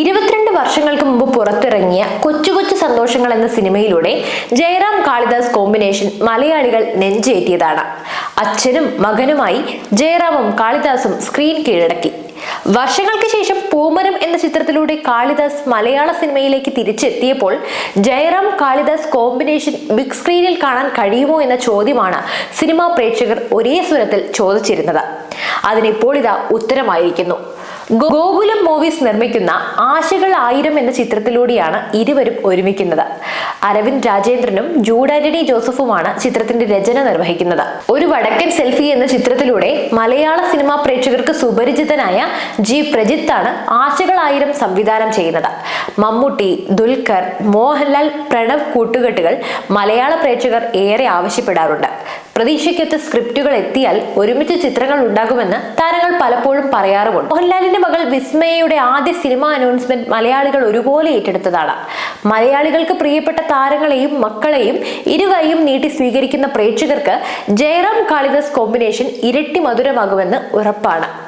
ഇരുപത്തിരണ്ട് വർഷങ്ങൾക്ക് മുമ്പ് പുറത്തിറങ്ങിയ കൊച്ചു കൊച്ചു സന്തോഷങ്ങൾ എന്ന സിനിമയിലൂടെ ജയറാം കാളിദാസ് കോമ്പിനേഷൻ മലയാളികൾ നെഞ്ചേറ്റിയതാണ്. അച്ഛനും മകനുമായി ജയറാമും കാളിദാസും സ്ക്രീൻ കീഴടക്കി. വർഷങ്ങൾക്ക് ശേഷം പൂമരം എന്ന ചിത്രത്തിലൂടെ കാളിദാസ് മലയാള സിനിമയിലേക്ക് തിരിച്ചെത്തിയപ്പോൾ ജയറാം കാളിദാസ് കോമ്പിനേഷൻ ബിഗ് സ്ക്രീനിൽ കാണാൻ കഴിയുമോ എന്ന ചോദ്യമാണ് സിനിമാ പ്രേക്ഷകർ ഒരേ സ്വരത്തിൽ ചോദിച്ചിരുന്നത്. അതിനിപ്പോൾ ഇതാ ഉത്തരമായിരിക്കുന്നു. ഗോകുലം മൂവീസ് നിർമ്മിക്കുന്ന ആശകൾ ആയിരം എന്ന ചിത്രത്തിലൂടെയാണ് ഇരുവരും ഒരുമിക്കുന്നത്. അരവിന്ദ് രാജേന്ദ്രനും ജൂഡാന്റണി ജോസഫുമാണ് ചിത്രത്തിന്റെ രചന നിർവഹിക്കുന്നത്. ഒരു വടക്കൻ സെൽഫി എന്ന ചിത്രത്തിലൂടെ മലയാള സിനിമാ പ്രേക്ഷകർക്ക് സുപരിചിതനായ ജി പ്രജിത്താണ് ആശകൾ ആയിരം സംവിധാനം ചെയ്യുന്നത്. മമ്മൂട്ടി ദുൽഖർ മോഹൻലാൽ പ്രണവ് കൂട്ടുകെട്ടുകൾ മലയാള പ്രേക്ഷകർ ഏറെ ആവശ്യപ്പെടാറുണ്ട്. പ്രതീക്ഷയ്ക്കൊത്ത് സ്ക്രിപ്റ്റുകൾ എത്തിയാൽ ഒരുമിച്ച് ചിത്രങ്ങൾ ഉണ്ടാകുമെന്ന് താരങ്ങൾ പലപ്പോഴും പറയാറുമുണ്ട്. മോഹൻലാലിന്റെ മകൾ വിസ്മയയുടെ ആദ്യ സിനിമ അനൗൺസ്മെന്റ് മലയാളികൾ ഒരുപോലെ ഏറ്റെടുത്തതാണ്. മലയാളികൾക്ക് പ്രിയപ്പെട്ട താരങ്ങളെയും മക്കളെയും ഇരുകൈയും നീട്ടി സ്വീകരിക്കുന്ന പ്രേക്ഷകർക്ക് ജയറാം കാളിദാസ് കോമ്പിനേഷൻ ഇരട്ടി മധുരമാകുമെന്ന് ഉറപ്പാണ്.